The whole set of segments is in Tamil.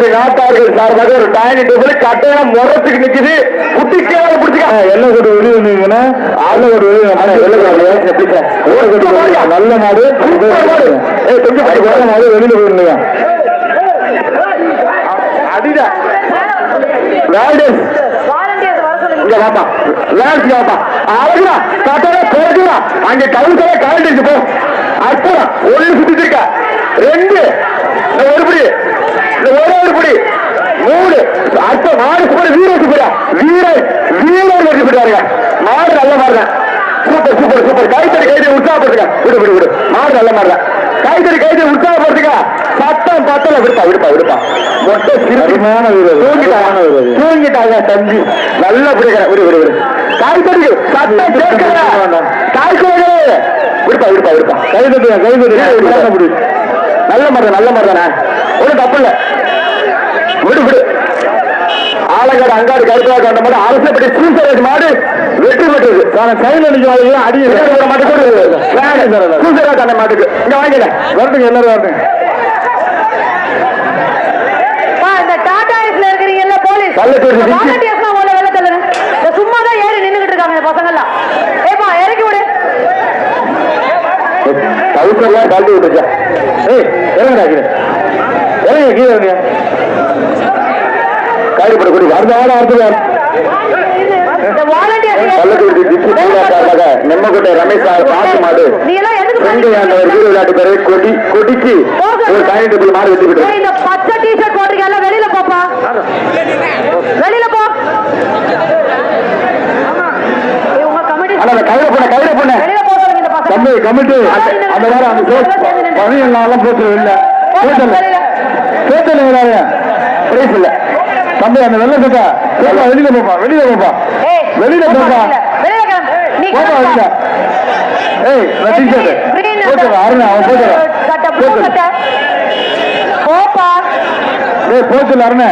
கோடி நாட்டார்கள் சார்பாக ஒரு டைனிங் டேபிள் கட்டையம் முறத்துக்கு நிக்குது. குட்டிக்கால பிடிச்சிக்க. எல்லாம் கொண்டு வெளியே வந்தீங்கன்னா ஆள ஒரு வெளியே நல்ல மாடு கொஞ்சம் மாடு வெளியில போயிருந்தீங்க. அதுதான் இங்க வாப்பா. வேல்ஸ் வாப்பா. அழகுடா கட்டட போடுடா அங்க கவுன்சிலே கலந்துச்சு போ. அற்புதம் ஒண்ணு சுத்திட்டு இருக்க. ரெண்டு. ஒரு புடி இந்த ஒரே ஒரு புடி அற்ப மாடு சூப்பர் வீர சூப்பரா வீர வீரர் வெற்றி பெற்றாருங்க மாடு நல்ல மாடுதான். Super super super. கைத்தறி கைத்தறி உற்சாகப்படுத்துங்க. விடு விடு விடு. மாடு நல்ல மாடுதான். கைத்தறி கைத்தறி உற்சாகப்படுத்துங்க. சத்தம் பத்தல விடுப்பா விடுப்பா விடுப்பா. மொட்டை சிறு அருமையான வீரர். தூங்கிட்டாங்க. வீரர். தூங்கிட்டாங்க தம்பி. நல்லா பிடிக்கிற விடு விடு விடு. காய்கறி சத்தம் கேட்கல. காய்கறி விடுப்பா விடுப்பா விடுப்பா. கை தட்டுங்க கை தட்டுங்க அப்படி நல்ல மரம் நல்ல மரம் தானே ஒன்றும் தப்பு இல்ல விடு விடு ஆலங்காடு அங்காடு கருப்பா கண்ட மாதிரி அரசப்படி சூசரேஜ் மாடு வெற்றி பெற்றது. நான் கையில் அடிச்சு அடி மாட்டுக்கு சூசரேஜ் அந்த மாட்டுக்கு. இங்க வாங்கில வரட்டுங்க எல்லாரும் வரட்டுங்க. சும்மா தான் ஏறி நின்னுகிட்டு இருக்காங்க இந்த பசங்க எல்லாம் ஏப்பா இறக்கி விடு. கவுசர்லாம் கழட்டி விட்டுச்சா ஏய் இறங்குடா கீழே. இறங்க கீழே ஆள் இந்த வாலண்டியர்ஸ் கள்ளக்குறிச்சி டிஸ்ட்ரிக்ட் சார்பாக நெம்மக்கோட்டை ரமேஷ் சார் பாட்டு மாடு நீ எல்லாம் எதுக்கு ரெண்டு ஆண்டவர் வீர விளையாட்டு பேரு கொடி கொடிக்கு ஒரு டைனிங் டேபிள் மாடு வெட்டி விட்டு ஏய், இந்த பச்சை டிஷர்ட் போட்டிருக்க எல்லாம் வெளியில போப்பா. வெளியில போ. கையில கையில பொண்ணு வெளியில போ சொல்லுங்க இந்த பசங்க. தம்பி கமிட்டி அந்த மாதிரி அந்த போச்சு இல்லை. போச்சல எல்லாரும் பிரைஸ் இல்ல. தம்பி அந்த வெள்ளை சட்டை. போப்பா வெளியில போப்பா வெளியில போப்பா. வெளியில போப்பா, போப்பா. வெளியில. ஏய் நான் Green போச்சுல அருண் அவன் blue சட்டை. போப்பா. ஏய் போச்சுல அருண்.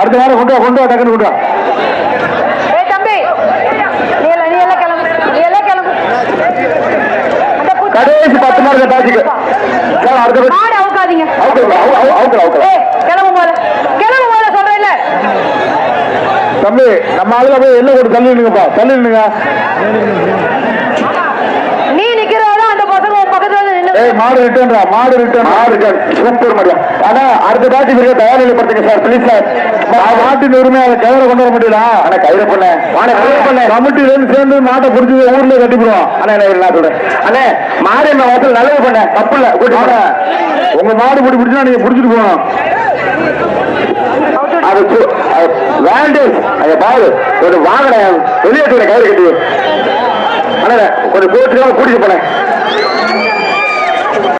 அடுத்த வாரம் கொண்டு வா கொண்டு வா டக்குன்னு கொண்டு வா. கடைசி பத்து மாடு பாத்துக்கு அடுத்த பத்து மாடு அவுக்காதீங்க. அவுக்கலாம் அவுக்கலாம் அவுக்கலாம் தம்பி நம்ம ஆளுல போய் எல்லாம் கொண்டு தள்ளி நின்னுங்கப்பா தள்ளி நின்னுங்க நீ அந்த பசங்க பக்கத்துல நின்னு ஏய் மாடு ரிட்டர்ன்டா மாடு ரிட்டர்ன் மாடு இருக்காது சூப்பர் மாடியா ஆனா அடுத்த பாட்டி பிறகு தயார் நிலைப்படுத்துங்க சார் ப்ளீஸ் சார் நாட்டின் உரிமை அதை கையில கொண்டு வர முடியல ஆனா கையில பொண்ணு. வாணே கையில பொண்ணு. கமிட்டி ரெண்டு சேர்ந்து நாட்டை பிடிச்சி ஊர்ல கட்டிவிடுவோம் அண்ணா என்ன நான் சொல்றேன். அண்ணே மாடு என்ன வாசல் நல்லது பண்ண. தப்பு இல்ல. உங்க மாடு பிடி பிடிச்சா நீங்க பிடிச்சிட்டு போகணும். அது சு- அதை பாரு ஒரு வாகன வெளியேற்ற கயிறு கட்டி. கொஞ்சம் கோச்சுக்காம கூட்டிட்டு போனேன்.